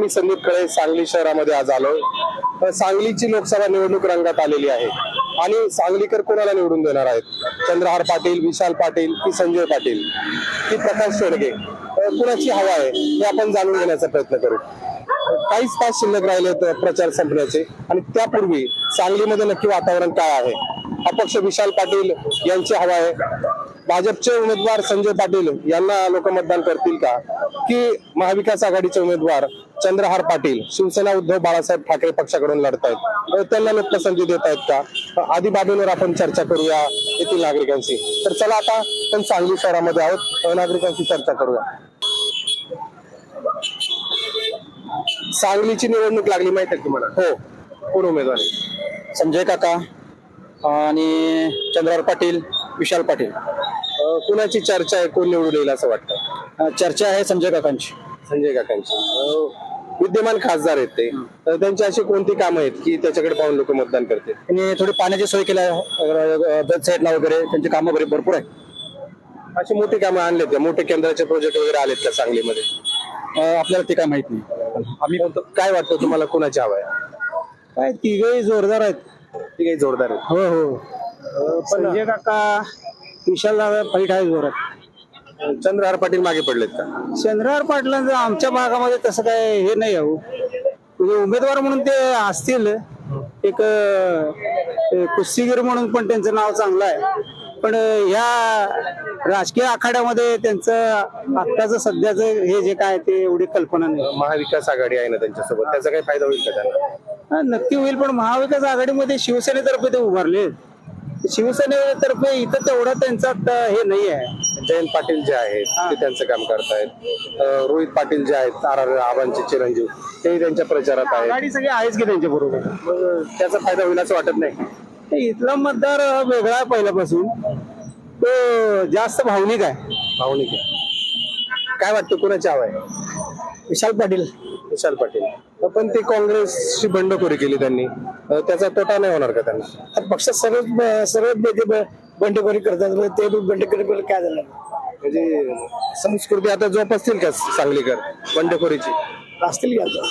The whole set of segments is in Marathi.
मी संदीप खळे सांगली शहरामध्ये आज आलोय. सांगलीची लोकसभा निवडणूक रंगात आलेली आहे. आणि सांगलीकर कोणाला निवडून देणार आहेत? चंद्रहार पाटील विशाल पाटील की संजय पाटील? की प्रकाश शेडगे? कुणाची हवा आहे हे आपण जाणून घेण्याचा प्रयत्न करू. काहीच तास शिल्लक राहिले प्रचार संपण्याचे. आणि त्यापूर्वी सांगलीमध्ये नक्की वातावरण काय आहे? अपक्ष विशाल पाटील यांची हवा आहे. भाजपचे उमेदवार संजय पाटील यांना लोक मतदान करतील का? की महाविकास आघाडीचे उमेदवार चंद्रहार पाटील शिवसेना उद्धव बाळासाहेब ठाकरे पक्षाकडून लढतायत. अ, त्यांना लोक पसंती देत आहेत का आदी बाबींवर आपण चर्चा करूया येथील नागरिकांशी. तर चला आता आपण सांगली शहरामध्ये आहोत. नागरिकांशी चर्चा करूया. सांगलीची निवडणूक लागली माहिती आहे तुम्हाला? हो. कोण उमेदवार? संजय काका आणि चंद्रहार पाटील विशाल पाटील. कुणाची चर्चा आहे? कोण निवडून येईल असं वाटतं? चर्चा आहे संजय काकांची. संजय काकांची. विद्यमान खासदार आहेत ते. तर त्यांची अशी कोणती कामं आहेत की त्याच्याकडे पाहून लोक मतदान करतील? त्यांनी थोडी पाण्याची सोय केली आहे बेड साईडला वगैरे त्यांची कामं वगैरे भरपूर आहे अशी मोठी कामं आणलेत का? मोठे केंद्राचे प्रोजेक्ट वगैरे आलेत का सांगलीमध्ये? अ, आपल्याला ते काय माहीत नाही. आम्ही काय वाटतं तुम्हाला कोणाची हवा आहे? काय तिघही जोरदार आहेत. ती काही जोरदार आहे हो हो. संजय काका विशाल दादा फाईट आहे जोरात? चंद्रहार पाटील मागे पडलेत का? चंद्रहार पाटलांचं आमच्या भागामध्ये तसं काय हे नाही आहे हो. म्हणजे उमेदवार म्हणून ते असतील. एक अ, कुस्तीगीर म्हणून पण त्यांचं नाव चांगलं आहे. पण ह्या राजकीय आखाड्यामध्ये त्यांचं आत्ताचं सध्याचं हे जे काय ते एवढी कल्पना नाही. महाविकास आघाडी आहे ना त्यांच्यासोबत? त्याचा काही फायदा होईल का त्यांना? हा, नक्की होईल पण महाविकास आघाडीमध्ये शिवसेनेतर्फे ते उभारले शिवसेनेतर्फे इथं तेवढं त्यांचं हे नाही आहे. जयंत पाटील जे आहेत ते त्यांचं काम करतायत. रोहित पाटील जे आहेत आर आर आबांचे चिरंजीव तेही त्यांच्या प्रचारात आहेत. सगळी आहेच की त्यांच्या बरोबर? त्याचा फायदा होईल असं वाटत नाही. इथला मतदार वेगळा आहे पहिल्यापासून. तो जास्त भावनिक आहे. भावनिक आहे. काय वाटतं कुणाची हवा आहे? विशाल पाटील. विशाल पाटील. पण ते काँग्रेसची बंडखोरी केली त्यांनी. अ, त्याचा तोटा नाही होणार का त्यांना? पक्षात सर्व सर्व नेते बंडखोरी करतात ते बंडखोरी केलं काय झालं? म्हणजे संस्कृती आता जोपासतील का सांगलीकर बंडखोरीची? असतील की आता?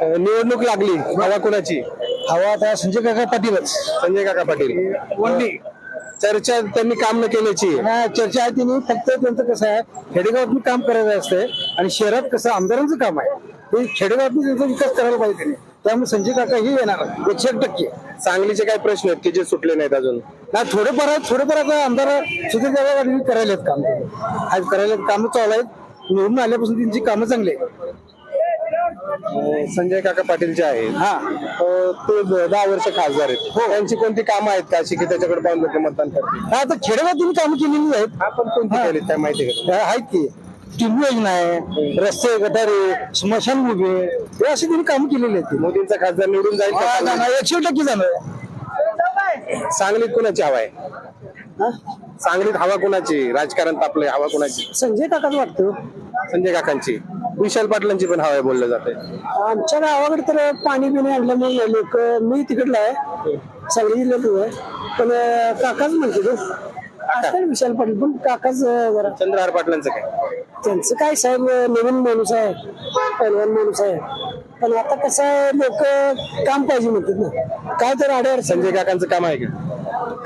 अ, निवडणूक लागली. हवा कुणाची? हवा आता संजय काका पाटीलच. संजय काका पाटील. वनली चर्चा त्यांनी काम न केल्याची. आहे. चर्चा आहे त्यांनी फक्त त्यांचं कसं आहे खेडेगावात काम करायचं असतंय आणि शहरात कसं आमदारांचं काम आहे. ते खेडेगावात त्यांचा विकास करायला पाहिजे. त्यांनी त्यामुळे संजय काका ही येणार. एकशे एक टक्के सांगलीचे काय प्रश्न आहेत की जे सुटले नाहीत अजून? नाही थोडेफार आहेत थोडेफार आता आमदार सुधीर दादा करायला काम. आज करायला काम चालू आहेत. निवडून आल्यापासून त्यांची कामं चांगली आहेत. संजय काका पाटील जे आहेत हा. ते दहा वर्ष खासदार आहेत. त्यांची कोणती कामं आहेत का अशी की त्याच्याकडे पाहून लोक मतदान करतील? आता खेडेगावात त्यांनी कामं केलेली आहेत. आपण कोणती केली काय माहिती? आहेत की. टिंबू योजना आहे. रस्ते गटारे स्मशानभूमी हे अशी त्यांनी कामं केलेली आहेत. मोदींचा खासदार निवडून जाईल का? हा, नाही, एकशे टक्के जाणार सांगलीत कुणाची हवा आहे? हा? सांगलीत हवा कुणाची? राजकारण तापलंय हवा कुणाची? संजय काकाच वाटतं. संजय काकांची. विशाल पाटलांची पण हवा आहे बोललं जाते आमच्या गावाकडे तर पाणी बिणी आणल्यामुळे लोक मी तिकडला आहे. सांगली जिल्ह्यात आहे. पण अं, काकाच म्हणते तो. असतात विशाल पाटील पण काकाच जरा. चंद्रहार पाटलांचं काय? त्यांचं काय साहेब नवीन माणूस आहे. पहिलवान माणूस आहे. पण आता कसं आहे लोक काम पाहिजे म्हणतात ना. काय तर आड्यावर संजय काकांचं काम आहे का?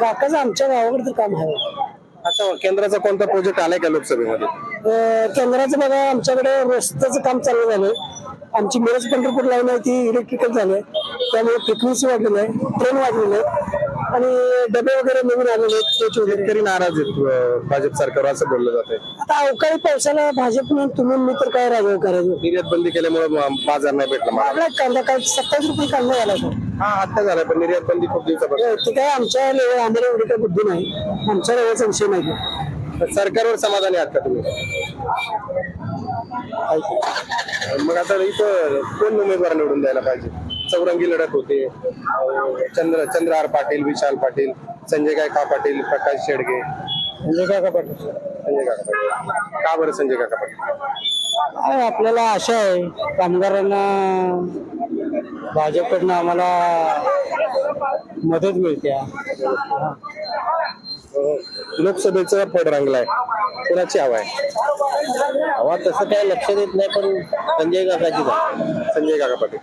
काकाच आमच्या गावाकडे तर काम आहे. असं केंद्राचा कोणता प्रोजेक्ट आलाय का लोकसभेमध्ये? अं, केंद्राचं बघा आमच्याकडे रस्त्याचं काम चालू झालंय. आमची मिरज पंढरपूर लाईन आहे ती इलेक्ट्रिकल झाली त्यामुळे फ्रिक्वेन्सी वाढलेली आहे ट्रेन वाढलेली आहे. आणि डबे वगैरे नवीन आलेले आहेत वगैरे शेतकरी नाराज आहेत भाजप सरकार असं बोललं जातंय? आता अवकाळी पावसाला भाजप म्हणून तुम्ही मी तर काय राजव करायचं? निर्यात बंदी केल्यामुळे बाजार नाही भेटला मला. आपला कांदा काय सत्तावीस रुपये कांदा झाला तो हा आता झाला पण निर्यात बंदी खूप दिवसापासून. ते काय आमच्या लेवल आम्हाला एवढी काही बुद्धी नाही. आमच्या लेवलचा विषय नाही. तो. सरकारवर समाधानी आहात का तुम्ही? मग आता इथं कोण उमेदवार निवडून द्यायला पाहिजे? चौरंगी लढत होते. चंद्र चंद्रहार पाटील विशाल पाटील संजय काका पाटील प्रकाश शेडगे. म्हणजे काय का पाटील संजय काका पाटील. का बरं संजय काका पाटील? आपल्याला आशा आहे कामगारांना भाजपकडनं आम्हाला मदत मिळते. लोकसभेचं पड रंगलाय. कोणाची हवा आहे? हवा तसं काय लक्ष देत नाही पण संजय काकाची संजय काका पाटील.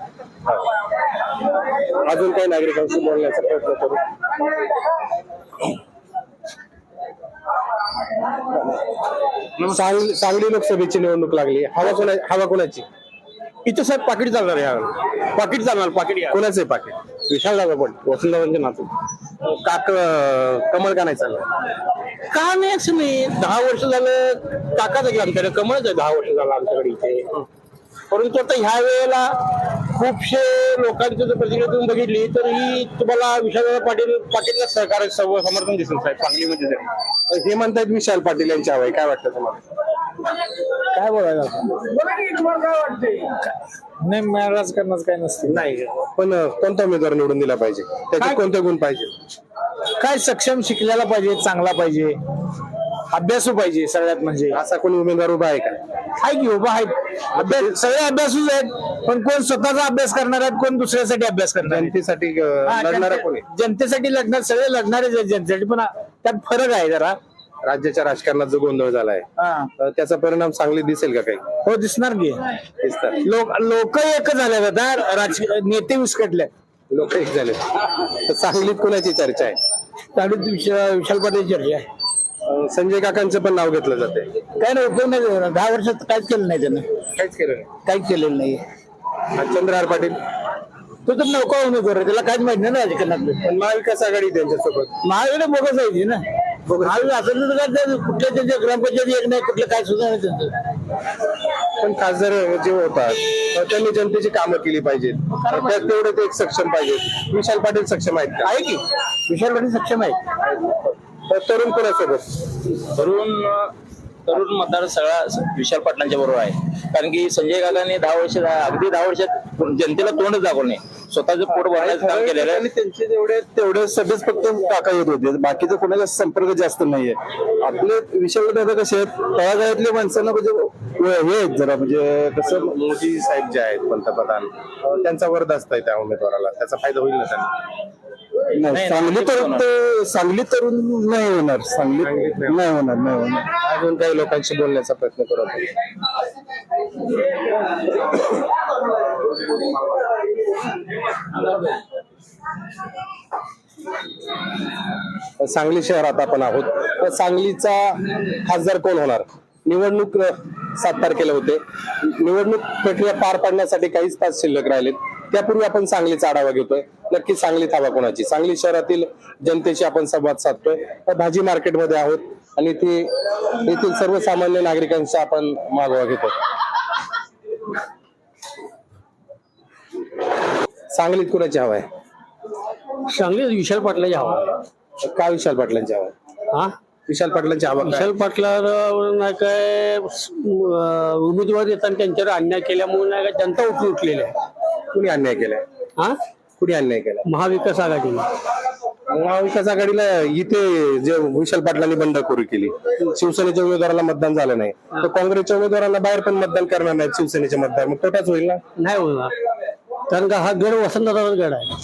अजून काही नागरिकांशी बोलण्याचा प्रयत्न करू? सांगली सांगली लोकसभेची निवडणूक लागली. हवा कोणा हवा कोणाची? इथं साहेब पाकिट चालणार या पाकिट चालणार पाकिट कोणाचं आहे पाकिट? विशाल दादा पण वसंतरावांच्या नातू. काक कमळ का नाही चाललं का नाही असं नाही दहा वर्ष झालं काकाच आमच्याकडे. कमळच आहे दहा वर्ष झालं आमच्याकडे इथे. परंतु आता ह्या वेळेला खूपशे लोकांचं जर प्रतिक्रिया तुम्ही बघितली तर ही तुम्हाला विशालदादा पाटील पाटीलला सहकार्य सर्व समर्थन दिसेल साहेब सांगलीमध्ये तरी. हे म्हणतायत विशाल पाटील यांची हवा आहे काय वाटतं तुम्हाला? काय बोलायला? नाही मला राजकारणाचं काय नसते. नाही पण कोणता उमेदवार निवडून दिला पाहिजे? त्याचे कोणते गुण पाहिजे? काय सक्षम शिकलेला पाहिजे चांगला पाहिजे? अभ्यासू पाहिजे सगळ्यात म्हणजे. असा कोणी उमेदवार उभा आहे का? आहे की उभा आहे. अभ्यास सगळे अभ्यासूच आहेत पण कोण स्वतःचा अभ्यास करणार आहेत कोण दुसऱ्यासाठी अभ्यास करणार आहेत. जनतेसाठी अं, हा, लढणारा जनते- कोणी? जनतेसाठी लढणार सगळे लढणारेच आहेत जनतेसाठी पण त्यात फरक आहे जरा. राज्याच्या राजकारणात जो गोंधळ झालाय हा. अं, त्याचा परिणाम चांगली दिसेल का काही? हो दिसणार की. दिसतात. लोक लोक एकच झाले आता राज नेते विस्कटले लोक एक झाले तर सांगलीत कोणाची चर्चा आहे? त्यावेळी विशाल पाटील चर्चा आहे. संजय काकांचं पण नाव घेतलं जाते काय नाही उपयोग नाही झाला. दहा वर्षात काहीच केलं नाही त्यानं. काहीच केलं नाही. काहीच केलेलं नाही. चंद्रहार पाटील? तो तर नौका उमेदवार आहे त्याला काहीच माहीत नाही ना राजकारणातलं. पण महाविकास आघाडी त्यांच्यासोबत? महावीर बोगस आहे ती ना? महावीर असं तर काय ते कुठल्या त्यांच्या ग्रामपंचायत एक नाही कुठलं काय सुद्धा नाही त्यांचं. पण खासदार जे होतात तर त्यांनी जनतेची कामं केली पाहिजेत. त्यात तेवढे ते एक सक्षम पाहिजेत. विशाल पाटील सक्षम आहेत का? आहे की? विशाल पाटील सक्षम आहे तरुण कोणासोबत तरुण तरुण मतदार सगळा विशाल पाटलांच्या बरोबर आहे. कारण की संजय काकांनी दहा वर्ष अगदी दहा वर्षात जनतेला तोंडच दाखवलं नाही स्वतःचं पोट भरण्याचं काम केलेलं आहे. आणि त्यांचे जेवढे तेवढे सभेच फक्त काका येत होते. बाकीचं कोणाचा संपर्क जास्त नाहीये. आपले विशाल दादा कसे आहेत? तळागाळातल्या माणसांना म्हणजे हे आहेत जरा म्हणजे कसं? मोदी साहेब जे आहेत पंतप्रधान त्यांचा वरदास्त आहे त्या उमेदवाराला. त्याचा फायदा होईल ना त्यांना? नाही, सांगली तरुण ते सांगली तरुण नाही होणार सांगली नाही होणार नाही होणार. अजून काही लोकांशी बोलण्याचा प्रयत्न करू आपण. सांगली शहरात आपण आहोत. तर सांगलीचा खासदार कोण होणार? निवडणूक अ, सात तारखेला होते. निवडणूक प्रक्रिया पार पाडण्यासाठी काहीच तास शिल्लक राहिलेत. त्यापूर्वी आपण सांगलीचा आढावा घेतोय. नक्की सांगलीत हवा कोणाची? सांगली शहरातील जनतेशी आपण संवाद साधतोय. भाजी मार्केटमध्ये आहोत आणि ती येथील सर्वसामान्य नागरिकांचा आपण मागोवा घेतो सांगलीत कुणाची हवा आहे? चांगली विशाल पाटलाची हवा का विशाल पाटलांची हवा आहे? हा? विशाल पाटलांची हवा काय? विशाल पाटलावर नाही काय अं, उमेदवार देताना त्यांच्यावर अन्याय केल्यामुळे नाही का जनता उठून उठलेली आहे. कुणी अन्याय केलाय? हा कुणी अन्याय केला महाविकास आघाडीने महाविकास आघाडीला इथे जे विशाल पाटलांनी बंडखोरी केली. शिवसेनेच्या उमेदवाराला मतदान झालं नाही. तर काँग्रेसच्या उमेदवारांना बाहेर पण मतदान करणार नाहीत शिवसेनेचे मतदार. मग तोटाच होईल ना? नाही होणार. कारण का हा गड वसंतदादाचा गड आहे.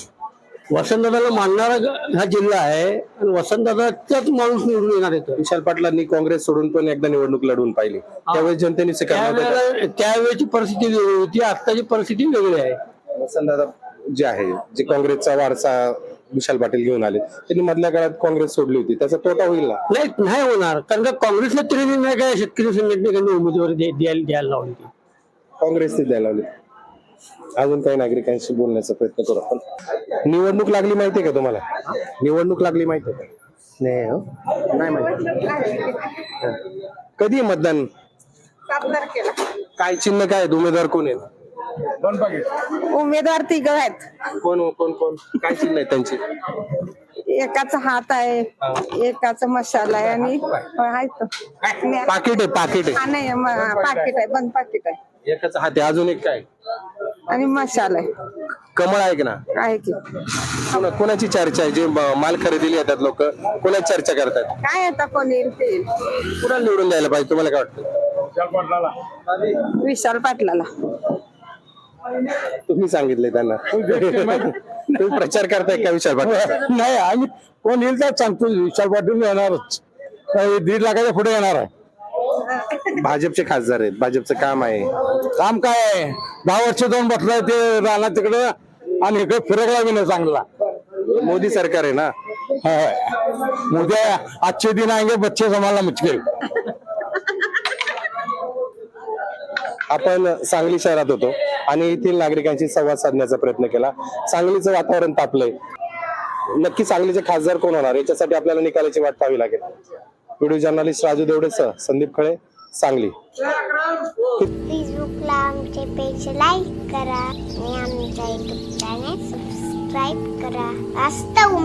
वसंतदादाला मानणारा ग- हा जिल्हा आहे आणि वसंतदादाचाच माणूस निवडून येणार येतो विशाल पाटलांनी काँग्रेस सोडून पण एकदा निवडणूक लढवून पाहिली. त्यावेळेस जनतेने स्वीकारलं होतं त्यावेळेला त्यावेळेची परिस्थिती वेगळी होती. आत्ताची परिस्थिती वेगळी आहे? वसंतदादा जे आहे जे काँग्रेसचा वारसा विशाल पाटील घेऊन आले त्यांनी मधल्या काळात काँग्रेस सोडली होती. त्याचा तोटा होईल ना? नाही नाही होणार. कारण का काँग्रेसला तरी नाही काय शेतकरी संघटनेकडे उमेदवारी दे- द्यायला द्यायला लावली ती काँग्रेसने द्यायला लावली. अजून काही नागरिकांशी बोलण्याचा प्रयत्न करू आपण. निवडणूक लागली माहितीये का तुम्हाला? निवडणूक लागली माहितीये का? नाही हो. नाही माहिती. कधी आहे मतदान? सात तारखेला. काय चिन्ह काय आहेत? उमेदवार कोण आहेत उमेदवार तिघ आहेत. कोण कोण कोण? काय चिन्ह आहे त्यांची? एकाचा हात आहे एकाचा मशाला आहे आणि आहे तो. आणि- पाकिट आहे पाकिट हा, नाही म- पाकिट आहे बंद पाकिट आहे आहे. एकाचा हात आहे अजून एक काय? आणि मशाल आहे. कमळ आहे की ना? आहे की. कोणा- कोणाची चर्चा आहे? जे ब- माल खरेदीला येतात लोक कोणाची चर्चा करतात? काय आता कोण येईल ते येईल कुणाला निवडून द्यायला पाहिजे? तुम्हाला काय वाटतं? विशाल पाटलाला. तुम्ही सांगितलंय त्यांना. तुम्ही प्रचार करताय का विशाल पाटील? नाही आम्ही कोण येईल तर सांगतो. विशाल पाटील येणारच. दीड लाखाच्या पुढे येणार आहे. भाजपचे खासदार आहेत. भाजपचं काम आहे. काम काय आहे? दहा वर्ष जाऊन बसलाय ते राहणार तिकडे आणि इकडे फिरकला बी नाही चांगला. मोदी सरकार आहे ना? मुझे अच्छे दिन आएंगे बच्चे संभालना मुश्किल. आपण सांगली शहरात होतो आणि येथील नागरिकांशी संवाद साधण्याचा प्रयत्न केला. सांगलीचं वातावरण तापलंय. नक्की सांगलीचे खासदार कोण होणार? याच्यासाठी आपल्याला निकालाची वाट पाहावी लागेल. व्हिडिओ जर्नलिस्ट राजू देवडेसह संदीप खळे सांगली. फेसबुकला आमचे पेज लाईक करा आणि आमच्या युट्यूब सबस्क्राईब करा. वास्तव